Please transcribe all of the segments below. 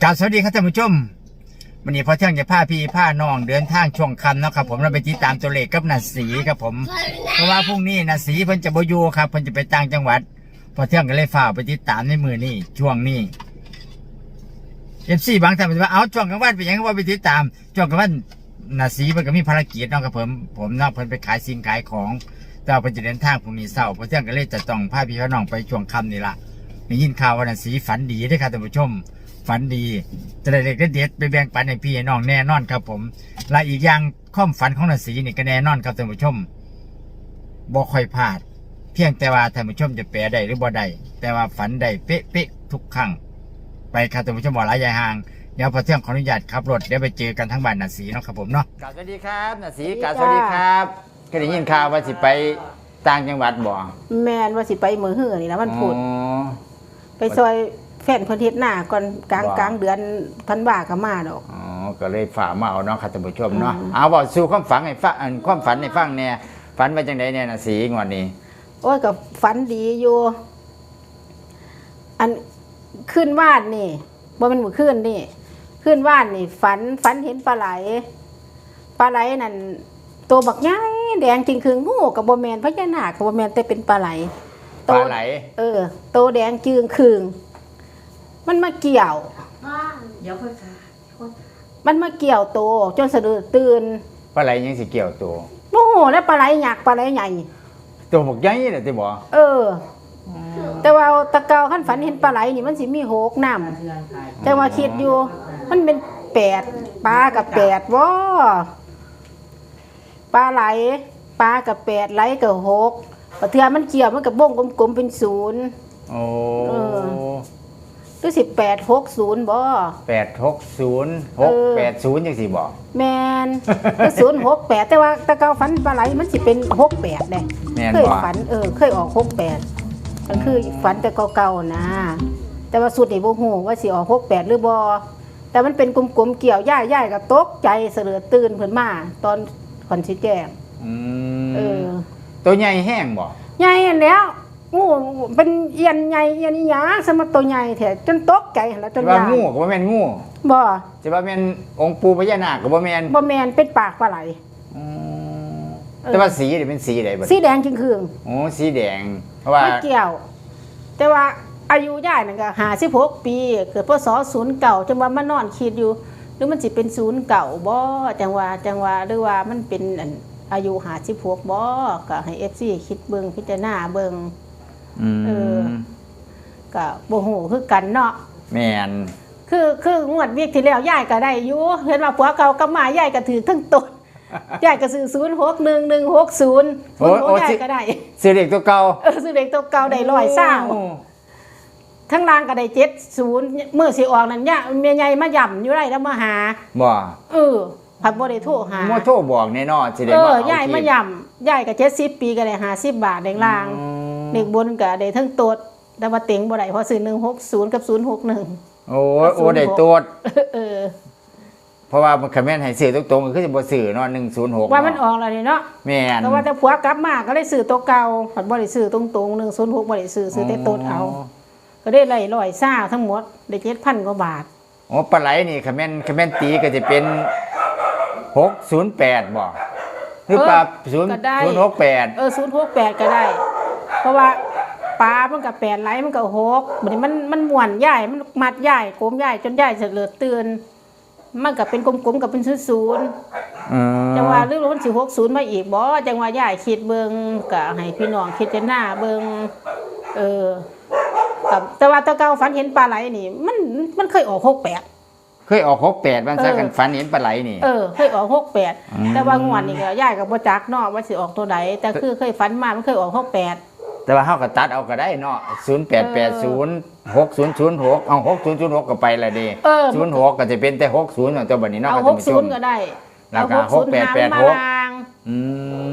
กราบสวัสดีครับท่านผู้ชมวันนี้พอเที่ยงจะพาพี่พาน้องเดินทางช่วงค่ำนะครับผมเราไปติดตามตัวเลขกับนาสีครับผม เพราะว่าพรุ่งนี้นาสีเพิ่นจะบอยู่ครับเพิ่นจะไปต่างจังหวัด พอเที่ยงก็เลยฝ่าไปติดตามในมือนี่ช่วงนี้เอฟซีบางท่านบอกว่าเอาช่วงกลางวันเป็นยังว่าไปติดตามช่วงกลางวันนาสีเพิ่นก็มีภารกิจเนาะครับผมผมนาะเพิ่นไปขายสิ่งขายของแต่เพิ่นจะเดินทางพรุ่งนี้เช้าพอเที่ยงก็เลยจะต้องพาพี่พาน้องไปช่วงค่ำนี่ละได้ยินข่าวว่านาสีฝันดีด้อครับท่านผู้ชม ฝันดี จะได้เด็กเด็ดๆไปแบ่งปันให้พี่ให้น้องแน่นอนครับผม และอีกอย่างความฝันของนาสีนี่ก็แน่นอนครับท่านผู้ชมบ่ค่อยพลาด เพียงแต่ว่าท่านผู้ชมจะแปลได้หรือบ่ได้แต่ว่าฝันได้เป๊ะๆทุกครั้งไปครับท่านผู้ชมบ่หลายยายห่างเดี๋ยวพอเที่ยงขออนุญาตขับรถเดี๋ยวไปเจอกันทั้งบ้านนาสีเนาะครับผมเนาะสวัสดีครับนาสีกาสวัสดีครับก็ได้ยินข่าวว่าสิไปต่างจังหวัดบ่แมนว่าสิไปมือเหือนี่นะมันพูดอ๋อไปซอย แฟนเพิ่นเฮ็ดหน้าก่อนกลางว้าว กลางเดือนธันวาก็มาดอก อ๋อ ก็เลยฝากมาเอาเนาะครับท่านผู้ชมเนาะอืมเอาบอกสู่ความฝันให้ฟังอันความฝันให้ฟังเนี่ย ฝันว่าจังไดเนี่ยนะสีงวดนี้ โอ้ยก็ฝันดีอยู่ อันขึ้นวาดนี่บ่แมันมือขึ้นนี่ ขึ้นวาดนี่ ฝันฝันเห็นปลาไหลปลาไหลนั่นตัวบักใหญ่แดงจริงคืองูกับบ่แมนพญานาคกับบ่แมนแต่เป็นปลาไหลปลาไหล เออ โตแดงจึงคืง มันมาเกี่ยว เดี๋ยวค่อยค่ะมันมาเกี่ยวโตจนสะดุดตื่นปลาไหลยังสิเกี่ยวตัวโอ้โหแล้วปลาไหลหยักปลาไหลใหญ่ ตัวบกใหญ่เลยที่บอกเออ แต่ว่าตะเกาขั้นฝันเห็นปลาไหลนี่มันสิมีหกน้ำแต่ว่าคิดอยู่ มันเป็นแปดปลากับแปดว่ปลาไหลปลากับแปดไหลกับหกปลาเทือมันเกี่ยวมันกับบ้งกลมๆเป็นศูนย์โอ้ เออหรือสิบแปดหกศูนย์บ่ แปดหกศูนย์หกแปดศูนย์ยังสิบอกแมนศูนย์หกแปดแต่ว่าตะเกาฝันปลาไหลมันสิเป็นหกแปดเลยแม่นเคยบอกฝันเออ เคยออกหกแปดมันคือฝันแต่เก่าๆนะ แต่ว่าสุดนี่บ่ฮู้ว่าสิออกหกแปดหรือบ่แต่มันเป็นกลมๆเกี่ยวย่ายย่ายก็ตกใจเสลือตื่นเพิ่นมาตอนขอนสิแจ้งอืเอมอตัวใหญ่แห้งบอก ใหญ่อันแล้ว งูเป็นเอียนใหญ่เอียนอีหยังสมาตัวใหญ่แท้จนตกใจหั่นแล้วจจะนว่าย่านงูก็บ่แม่นงูบ่จะว่าแม่นองค์ปู่พญานาคก็บ่แม่นบ่แม่นเป็นปากปลาไหล อืมเออ แต่ว่าสีนี่เป็นสีอะไรบ่สีแดงจึงคืองโอ้สีแดง เพราะว่า ไม่เกี่ยว แต่ว่าอายุย่ายนั่นก็หาสิบหกปี เกิดพศศูนย์เก่าจังว่ามานอนคิดอยู่ หรือมันสิเป็นศูนย์เก่าบ่จังว่าจังว่าหรือว่ามันเป็นอันอายุหาสิบหกบ่ก็ให้เอฟซีคิดเบิงพิจารณาเบิง อืเออมก็บ่ฮู้คือกันเนาะ แม่นคือคืองวดวีคที่แล้วยายก็ได้อยู่เห็นว่าผัวเก่ากับมายายก็ถือทั้งต้นยายก็ซื้อศูนย์หกหนึ่งหนึ่งหกศูนย์ศูนย์หกยายก็ได้สีเด็กตัวเก่าเออซื้อเด็กตัวเก่าได้ร้อยเศร้าโอ้ทั้งล่างก็ได้เจ็ดศูนย์เมื่อสิออกนั่นเนี่ยเมียใหญ่มาย่ำอยู่ไรแล้วมาหาบ่เออผัดบ่ได้โทรหาโมโทรบอกแน่นอนสิได้เอมาอเอายายมาที่ย่ำยายก็เจ็ดสิบปีก็ได้หาสิบบาทแดงล่างอืม เด็กบนก็ได้ทั้งตดแต่ว่าเต็งบ่ได้เพราะซื้อหนึ่งหกศูนย์กับศูนย์หกหนึ่งโอ้ยโอ้ได้ตรวจเออ เพราะว่ามันคำแม่นให้ซื้อตรงๆก็คือจะบ่ซื้อเนาะ106ว่ามันออกแล้วนี่เนาะแม่นแต่ว่าแต่ผัวกลับมาก็เลยซื้อตัวเก่าผัดบ่ได้ซื้อตรงๆหนึ่งศูนย์หกบ่ได้ซื้อซื้อแต่ตดเอา ก็ได้ไล่ร้อยซ่าทั้งหมดได้เจ็ดพันกว่าบาทโอ้ปลาไหลนี่คำแม่นคำแม่นตีก็จะเป็น608บ่หรือปลาเออก็ได้0 068เออศูนย์หกแปดก็ได้ เพราะว่าปลามันกับแปดไหลมันกับหกบัดนี้มันมันม่วนใหญ่มันมัดใหญ่โกมใหญ่จนใหญ่เสลือตื่นมันกับเป็นกลมๆกับเป็นศูนย์อืมๆจังหวะเรื่องมันสิหกศูนย์มาอีกบ่จังหวะใหญ่คิดเบิงกะให้พี่น้องคิดจะหน้าเบิงเออกับแต่ว่าแตะเกาฝันเห็นปลาไหลนี่ มันมันเคยออกหกแปดเคยออก68บ้างซะเออกันฝันเห็นปลาไหลนี่เออเคยออกหกแปดอืมแต่ว่างวดนี่ก็ยายกับบ่จักเนาะว่าสิออกตัวใดแต่คือเคยฝันมามันเคยออกหกแปด แต่ว่าเฮาก็ตัดเอาก็ได้เนาะ0880 6006เอา6006ก็ไปละเด้เออ 06ก็จะเป็นแต่60เนาะตัวบัดนี้เนาะเอาครับหท่านกผู้ศูชนมย์ก็ได้แล้วก็เอาหกศูนย์หกแปดแปดหาหมกมารางอื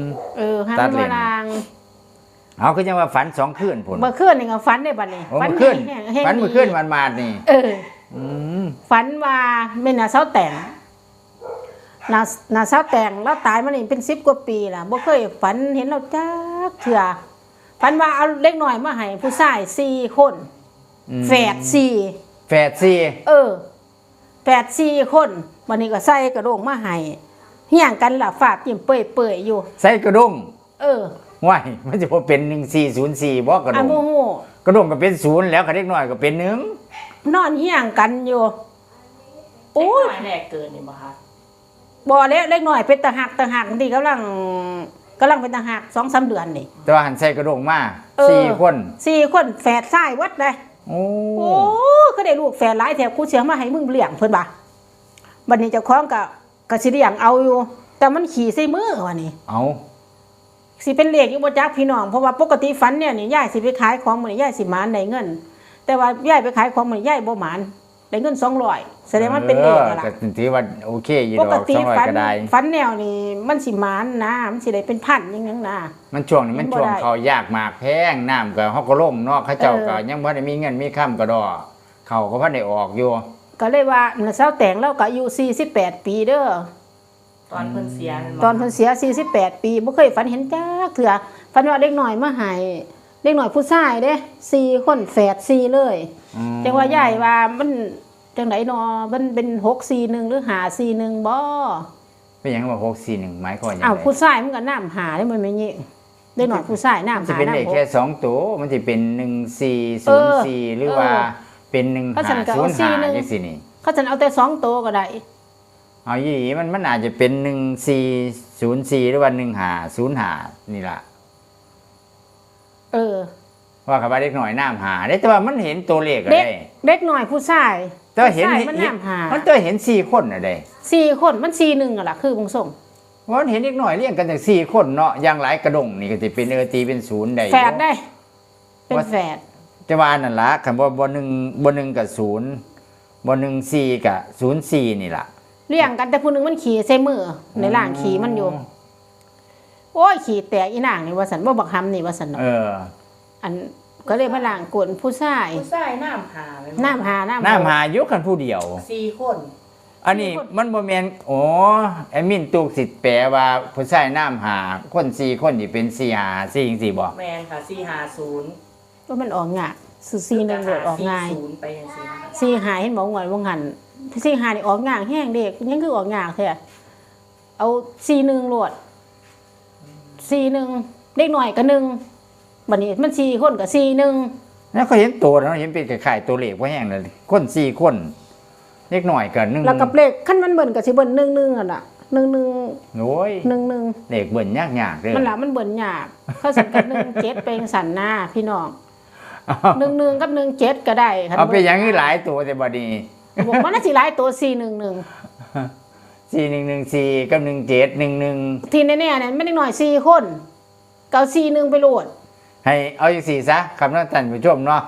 ม เออหาตัดมเลมานรางเอาคือจังว่าฝันสองคืนพุ่นเมื่อคืนนี่ก็ฝันได้บัดนี้โอ้เมื่อคืนแห้งแห้งฝันเมื่อคืนวันมาดนี่ เออ อืมฝันว่าแม่น่ะเซาแต่งน่ะน่ะเซาแต่งแล้วตายมานี่เป็น10กว่าปีล่ะบ่เคยฝันเห็นเราจักเทื่อ ฝันว่าเอาเล็กน้อยมาให้ผู้ชาย4คนอืมแฝดสี่แฝดสี่เออดสี่คนวันนี้ก็ใส่กระโดงมาให้เฮี้ยงกันล่ะฝาดยิ้มเปื่อยๆอยู่ ใส่กระด้งเออว้ายมันจะพอเป็น1404บ่กระอัด้นงโมโหกระด้งก็เป็นศูนย์แล้วคันเด็กน้อยก็เป็นหนึ่งนอนเฮี้ยงกันอยู่โอ้โอ้ยยแรกเกินนี่บ่คะบ่เล็กเล็กหน่อยเป็นตาหักตาหักนี่กำลัง กำลังเป็นตาหักสองสามเดือนนี่แต่ว่าหันใส่กระด้งมาเออสี่คนสี่คนแฝดชายวัดเลยโอ้โอ้ก็ได้ลูกแฝดหลายแถบกูเสียงมาให้มึงเลี้ยงเพิ่นบ่าบัดนี้เจ้าของก็ก็สิเลี้ยงเอาอยู่ แต่มันขี่ใส่มือว่านี่เอาสิเป็นเลขอยู่บ่จักพี่น้องเพราะว่าปกติฝันเนี่ยนี่ยายสิไปขายของมื้อนี้ยายสิหมานได้เงิน แต่ว่ายายไปขายของมื้อนี้ยายบ่หมาน ได้เงิน200แสดงว่ามันเป็นเลขอะล่ะออก็ถือว่าโอเคอยู่ปดกอกติสองร้อยฝันก็ได้ฝันแนวนี้มันสิหมานนะมันสิได้เป็นพันอยังยังนะมันช่วงนี้มันมันบ่ช่วงได้เขายากมากแพงน้ำก็เฮาก็ล่มเนาะเขาเจ้าก็เออยังบ่ได้มีเงินมีค่ำก็ดอเขาก็บ่ได้ออกอยู่ก็เลยว่าน่ะสาวแต่งแล้วก็อายุ48 ปีเด้อตอนเพิ่นเสียแม่บ่ตอนเพิ่นเสีย 48 ปีบ่เคยฝันเห็นจักเถื่อฝันว่าเด็กน้อยมาให้ เด็กน้อยผู้ชายเด้สี่คนแฝดสี่เลยอืมจังว่ายายว่ามันจังไดเนาะมันเป็น641หรือ541บ่เป็นหยังว่า641หมายความว่าหยังอ้าวไงผู้ชายมันก็น้ำหาได้มันไม่ยิงเด็กน้อยผู้ชายน้ำมันจะหาเป็นเลขน้ำหแค่กสองตัวมันจะเป็นเออ1404หรือว่าเออเป็นก็ฉันก็เอา1505สี่หนึ่งจังซี่นี่เขาจะเอาแต่สองตัวก็ได้เอายี่หลีมันมันอาจจะเป็น1404หรือว่า1505นี่ล่ะ เออ ว่าคำว่าเด็กหน่อยน้ำหาได้แต่ว่ามันเห็นตัวเลขอะเด็กได้เด็กหน่อยผู้ชายแต่ว่าเห็นผู้ชายเห็นมันน้ำหามันตัวเห็นสี่คนอะได้สี่คนมันสี่หนึ่งอะล่ะคือวงส่งว่ามันเห็นเด็กหน่อยเรียงกันจากสี่คนเนาะอย่างหลายกระดงนี่ก็จะเป็นเออตีเป็นศูนย์ได้แฝดได้ เป็นแฝดแต่ว่านั่นละคำว่าบนหนึ่งบนหนึ่งกับศูนย์บนหนึ่งสี่กับศูนย์สี่นี่ล่ะ เลี้ยงกันแต่ผู้หนึงมันขี่ใส่มือในล่างขี่มันอยู่ โอ้ยขี่แตกอีนางนี่ว่าสันว่าบักฮำนี่ว่าสันเนาะเออ อันก็เลยมาล่างกวนผู้ชายผู้ชายน้ำหาแม่บ่น้ำหาน้ำน้ำหายุกันผู้เดียว สี่คน อันนี้มันบ่แมนโอ้แอดมินตูกสิทธิ์แปลว่าผู้ชายน้ำหาคนสี่คนที่เป็นสี่หาสี่จริงสี่บอกแมนค่ะ450ว่ามันออกงากสื่อซีหนึ่งโดดออกง่าย40ไปจังซี่นะคะซีหายเห็นบอกว่าว่างหันซีหายนี่ออกงากแห้งเด็กยังคือออกงากเถอะเอาซีหนึ่งโหลด ซีหนึ่งเด็กหน่อยก็หนึ่งบัดนี้มันซีคนกับซีหนึ่งแล้วก็เห็นตัวแล้วเห็นเป็นไข่ตัวเลขว่าแห้งเลยคนสี่คนเล็กหน่อยกันหนึ่งแล้วกับเลขขั้นมันเบิ่นกับสิเบิ่นหนึ่งหนึ่งอะน่ะหนึ่งหนึ่งโอ้ยหนึ่งหนึ่งเลขเบิ่นยากยากๆเลยมันละมันเบิ่นยากเขาสังกัดหนึ่งเจ็ดเป็นสันหน้าพี่น้องหนึ่งหนึ่งกับหนึ่งเจ็ดก็ได้คันเอาไปอย่างนี้หลายตัวแต่บอดีบอกว่าน่าสิหลายตัวซีหนึ่งหนึ่ง สี่หนึ่งหนึ่งสี่กับหนึ่งเจ็ดหนึ่งหนึ่งทีแน่ๆเนี่ยไม่ได้หน่อยซีคนเกเอาซีหนึ่งไปโหลด ให้เอาอย่างสี่ซะคำนั้นท่านผู้ชมเนาะ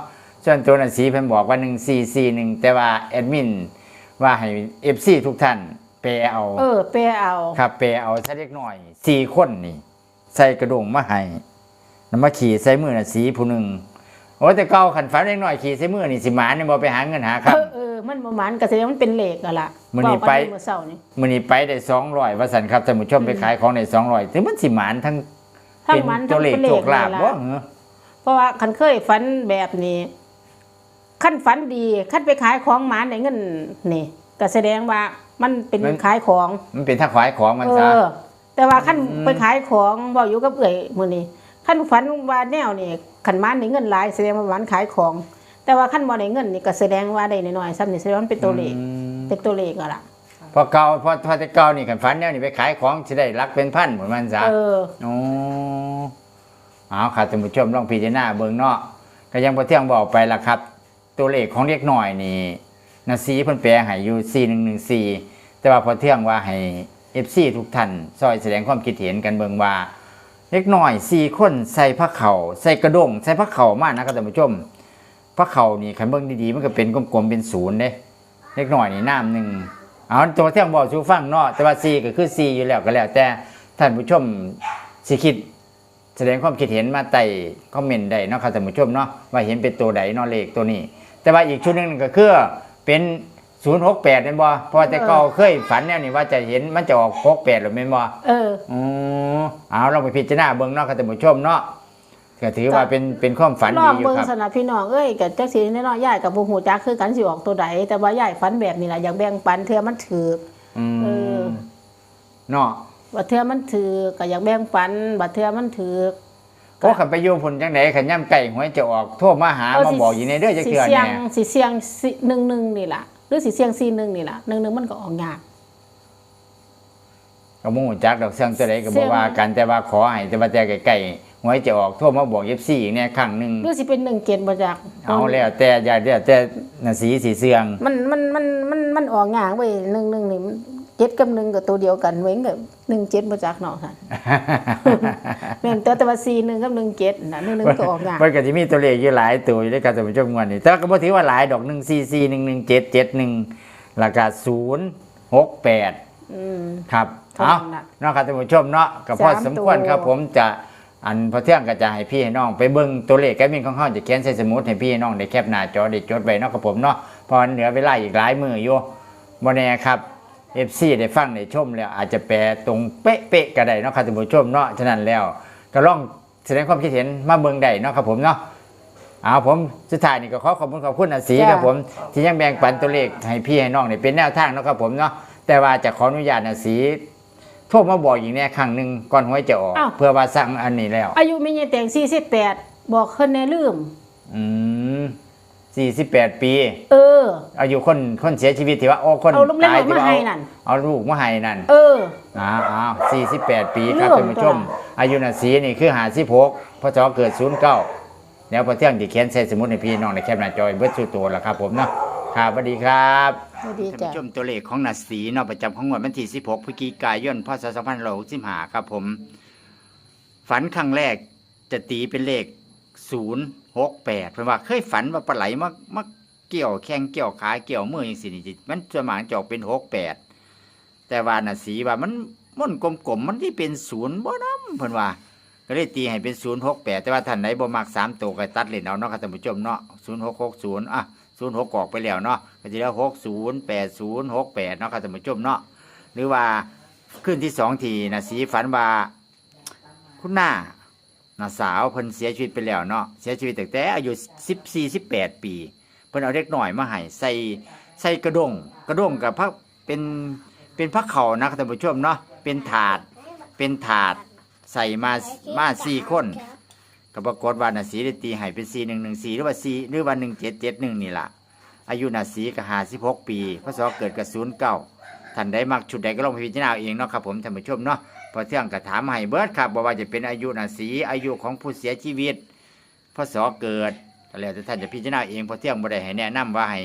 ส่วนตัวหนังสีเพิ่นบอกว่าหนึ่งสี่สี่หนึ่งแต่ว่าแอดมินว่าให้เอฟซีทุกท่านแปลเอาเออไปเอาครับแปลเอาซะเล็กน้อยสี่คนนี่ ใส่กระดงมาให้นำมาขี่ใส่มือน่ะสีผู้หนึ่ง โอ้แต่เก่าขันฝันเล็กน้อยขี่ใส่มือนี่สิหมาเนี่ยบ่ไปหาเงินหาเอครับอเออมันประมาณก็แสดงว่ามันเป็นเหล็กอะล่ะมื้อนี้เว้ากัไปเมื่อเช้านี่มื้อนี้ไปได้สองร้อยว่าสันครับท่านผู้ชมไปขายของได้สองร้อยถึงมันสิหมานทั้งทั้งเป็นมันตัทั้วงเลขเป็นเหโชล็กคลาภนี่บ่ล่ะเหรอเพราะว่าคันเคยฝันแบบนี้ขั้นฝันดีขั้นไปขายของหมาได้เงินนี่ก็แสดงว่ามันเป็นขายของ มันเป็นท่าขายของมันเอซะ อ แต่ว่าขั้นอืม ไปขายของบอกอยู่กับเอ่ยมื้อนี้ขั้นฝันว่าแนวนี่ ขันหมันได้เงินหลายแสดงว่าหมันขายของ แต่ว่าขั้นบ่ได้เงินนี่ก็แสดงว่าได้น้อยๆซ้ำนี่แสดงว่ามันเป็นตัวเลขอืมเป็นตัวเลขอะล่ะพอเก่าพอพอแต่เก่านี่ขันฝันแนวนี่ไปขายของสิได้รักเป็นพันเหมือนมันซะเออโอ้เอาค่ะท่านผู้ชมลองพิจารณาเบิ่งเนาะก็ยังพอเที่ยงบอกไปละครับ ตัวเลขของเล็กน้อยนี่นาซีเพิ่นแปลให้อยู่4114แต่ว่าพอเที่ยงว่าให้ FC ทุกท่านซอยแสดงความคิดเห็นกันเบิ่งว่า เล็กน้อย4คนใส่ผ้าเข่าใส่กระด้งใส่ผ้าเข่ามากนะครับท่านผู้ชมผ้าเข่านี่คันเบิ่งดีๆมันก็เป็นกลมๆเป็นศูนย์เด้เล็กน้อยนี่น้ำหนึ่งเอาตัวเที่ยงบอกสู่ฟังเนาะแต่ว่า4ก็คือ4อยู่แล้วก็แล้ว แต่ท่านผู้ชมสิคิดแสดงความคิดเห็นมาใต้คอมเมนต์ได้เนาะครับท่านผู้ชมเนาะว่าเห็นเป็นตัวใดเนาะเลขตัวนี้ แต่ว่าอีกชุดหนึ่งก็คือเป็น 068แม่นบ่เพราะว่าแต่ก็เคยฝันแนวนี้ว่าจะเห็นมันจะออก68หรือแม่นบ่เอออ๋อเอาเราไปพิจารณาเบิ่งเนาะครับท่านผู้ชมเนาะก็ถือว่าเป็นเป็นความฝันลดีองอยู่เบิ่งครับ สนะพี่น้องเอ้ยกับจักสีแน่นอนยายกับบ่ฮู้จักคือกันสิออกตัวใดแต่ว่ายายฝันแบบนี้ล่ะอยากแบ่งปันเทื่อมันถือ อืมเออเนาะบัดเทื่อมันถือก็อยากแบ่งปันบัดเทื่อมันถือโอ้ขันไปอยู่พุ่นจังไดขันย่ำไก่หวยจะออกโทรมาหามาบอกอยู่ในเด้อจักสิเทื่อเสียเนี่งยสิเสียงสิหนึ่งหนึ่งนี่ล่ะห รือสิเสียงสี่หนึ่งนี่ล่ะหนึ่งหนึ่งมันก็ออกยากก็บ่ฮู้จักดอกเสียงตัวใดก็เสีบ่ยงว่ากันแต่ว่าขอให้แต่ว่าแต่ไก่หวยจะออกโทรมาบอก24อีกเนี่ยครั้งหนึงหรือสิเป็นหนึ่งเกณฑ์บ่จักเอาแล้วแต่อย่าเดี๋ยวแต่น่ะสีสีเสื่องมันมันมันมันมันออกยากเว้ยหนึ่งหนึ่งนี่มันเจ็ดกับหนึ่งกับตัวเดียวกันเว้งกับหนึ่งเจ็ดบ่จักเนาะค่ะแม่นแต่แต่ว่าสี่หนึ่งกับหนึ่งเจ็ดน่ะหนึ่งหนึ่งก็ออกยากมันก็จะมีตัวเลขอยู่หลายตัวอยู่ด้วยกันท่านผู้ชมงวดนี้แต่ก็บ่ถือว่าหลายดอก1 4 4 1 1 7 7 1แล้วก็0 6 8อืมครับเท่าเอานั้นน่ะเนาะครับท่านผู้ชมเนาะก็พอสามสมควรตัวครับผมจะอันพอเที่ยงก็จะให้พี่ให้น้อง ไปเบิ่งตัวเลขแกมินของเฮาจะเขียนใส่สมุดให้พี่ให้น้องได้แคปหน้าจอได้จดไว้เนาะครับผมเนาะเพอเหลือเวลาอีกหลายมืออยู่บ่แน่ครับ FC ได้ฟังได้ชมแล้วอาจจะแปลตรงเป๊ะๆก็ได้เนาะครับท่านผู้ชมเนาะฉะนั้นแล้วก็ลองแสดงความคิดเห็นมาเบิ่งได้เนาะครับผมเนาะเอาผมสุดท้ายนี่ก็ขอขอบคุณขอบคุณอาศรีจ้ะครับผมที่ยังแบ่งปันตัวเลขให้พี่ให้น้องเนี่ยเป็นแนวทางเนาะครับผมเนาะแต่ว่าจะขออนุญาตอาศรีโทรมาบอกอีกแน่ครั้งหนึ่งก่อนหวยจะออก อ้าว เพื่อว่าสั่งอันนี้แล้ว อายุแม่ยายแตงสี่สิบแปดบอกคนในลืม อืม สี่สิบแปดปี เออ อายุคนคนเสียชีวิตที่ว่าโอ้คนเอาลูกเล่นตายออกที่มาว่าให้เอานั่น เอาลูกมาให้นั่นเออ อ้าวอ้าวสี่สิบแปดปีครับเรื่ท่าองนผู้ชม ตัว อายุนาสีนี่คือหาสิบหกพศเกิดศูนย์เก้าแล้วพอเที่ยงที่เขียนใส่สมุดในพี่น้องในแคปหน้าจอยเบิร์ดสู่ตัวแล้วครับผมเนาะครับสวัสดีครับ สวัสดีท่านจ้ะ ผู้ชมตัวเลขของนัดสีเนาะประจำของงวดวันที่ 16พฤศจิกายนพศ2565ครับผม ฝันครั้งแรกจะตีเป็นเลข 068เพิ่นว่าเคยฝันว่าปลาไหลมามาเกี่ยวแข้งเกี่ยวขาเกี่ยวมืออย่างสินี่มันสมากจอกเป็น68แต่ว่านัดสีว่ามันมันกลมๆมันที่เป็นศูนย์บ่นำเพิ่นว่า ก็เลยตีให้เป็น068แต่ว่าท่านไหนบ่มัก3ตัวก็ตัดเล่นเอาเนาะครับท่านผู้ชมเนาะ0660อะศูนย์หกออกไปแล้วเนาะก็จะได้หกศูนย์แปดศูนย์หกแปดเนาะครับท่านผู้ชมเนาะหรือว่าขึ้นที่สองทีนะสีฝันว่าคุณหน้า น้าสาวเพิ่นเสียชีวิตไปแล้วเนาะเสียชีวิตตั้งแต่อายุสิบสี่สิบแปดปี เพิ่นเอาเล็กหน่อยมาให้ใส่ใส่กระด้งกระด้งกับพักเป็นเป็นพักเขานะครับท่านผู้ชมเนาะเป็นถาดเป็นถาดใส่มามาสี่คนก็ปรากฏว่านาสีได้ตีให้เป็นสีหนึ่งหนึ่งสีหรือว่าสีหรือว่าหนึ่งเจ็ดเจ็ดหนึ่งนี่ล่ะ อายุนาสีก็หาสิบหกปีพศเกิดกับศูนย์เก้าท่านได้มักชุดใดก็ลองพิจารณาเอาเองเนาะครับผมท่านผู้ชมเนาะ พอเที่ยงก็ถามให้เบิร์ดครับบอกว่าจะเป็นอายุนาสีอายุของผู้เสียชีวิตพศเกิดก็แล้วแต่ท่านจะพิจารณาเองพอเที่ยงบ่ได้ให้แนะนำว่าให้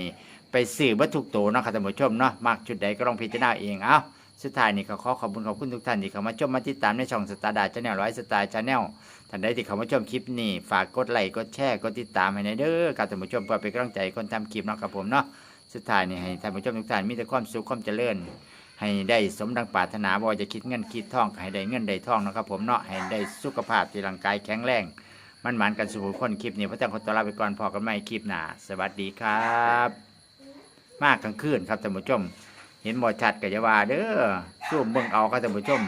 ไปซื้อวัตถุโตวเนาะครับท่านผู้ชมเนาะมักชุดใดก็ลองพิจารณาเองเอาสุดท้ายนี่ก็ขอขอบคุณขอบคุณทุกท่านที่เข้ามาชมมาติดตามในช่องสตาร์ดาชาแนลร้อยสไตล์ชาแนลท่านใดที่เข้ามาชมคลิปนี้ฝากกดไลค์กดแชร์กดติดตามให้ในอยเด้อครับท่านผู้ชมเพื่อเป็นกำลังใจคนทำคลิปเนาะครับผมเนาะสุดท้ายนี่ให้ท่านผู้ชมทุกท่านมีแต่ความสุขความเจริญ ให้ได้สมดังปรารถนาบ่ว่าจะคิดเงินคิดทองให้ได้เงินได้ทองนะครับ ผมเนาะให้ได้สุขภาพที่ร่างกายแข็งแรงมันหมานกันสู่คนคลิปนี้พระเจ้าคนตวลาไปก่อนพอกันไหม่คลิปหน้าสวัสดีครับ มากกลางคืนครับท่านผู้ชม เห็นบ่ชัดก็จะว่าเด้อสู้เบิ่งเอาครับท่านผู้ชม